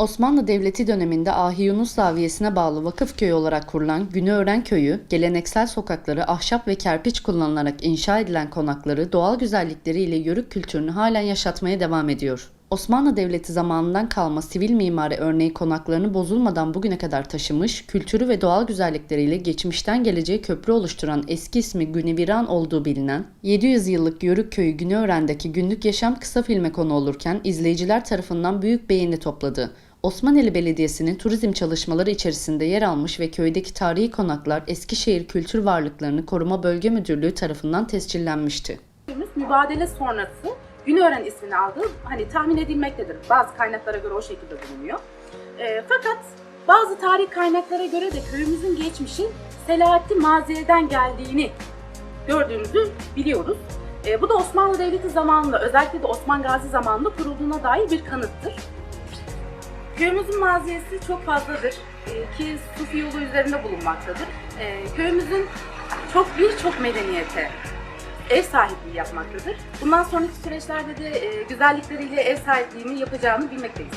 Osmanlı Devleti döneminde Ahi Yunus Zaviyesi'ne bağlı vakıf köyü olarak kurulan Günüören Köyü, geleneksel sokakları, ahşap ve kerpiç kullanılarak inşa edilen konakları, doğal güzellikleriyle yörük kültürünü halen yaşatmaya devam ediyor. Osmanlı Devleti zamanından kalma sivil mimari örneği konaklarını bozulmadan bugüne kadar taşımış, kültürü ve doğal güzellikleriyle geçmişten geleceğe köprü oluşturan eski ismi Güneviran olduğu bilinen 700 yıllık Yörük Köyü Günöğren'deki günlük yaşam kısa filme konu olurken izleyiciler tarafından büyük beğeni topladı. Osmaneli Belediyesi'nin turizm çalışmaları içerisinde yer almış ve köydeki tarihi konaklar Eskişehir Kültür Varlıklarını Koruma Bölge Müdürlüğü tarafından tescillenmişti. Mübadele sonrası Günören ismini aldığı hani tahmin edilmektedir. Bazı kaynaklara göre o şekilde bulunuyor. Ee, fakat bazı tarih kaynaklara göre de köyümüzün geçmişin Selahattin Maziye'den geldiğini gördüğümüzü biliyoruz. Ee, bu da Osmanlı Devleti zamanında özellikle de Osman Gazi zamanında kurulduğuna dair bir kanıttır. Köyümüzün maziyesi çok fazladır Ee, ki Sufi yolu üzerinde bulunmaktadır. Ee, köyümüzün çok birçok medeniyete ev sahipliği yapmaktadır. Bundan sonraki süreçlerde de e, güzellikleriyle ev sahipliğini yapacağını bilmekteyiz.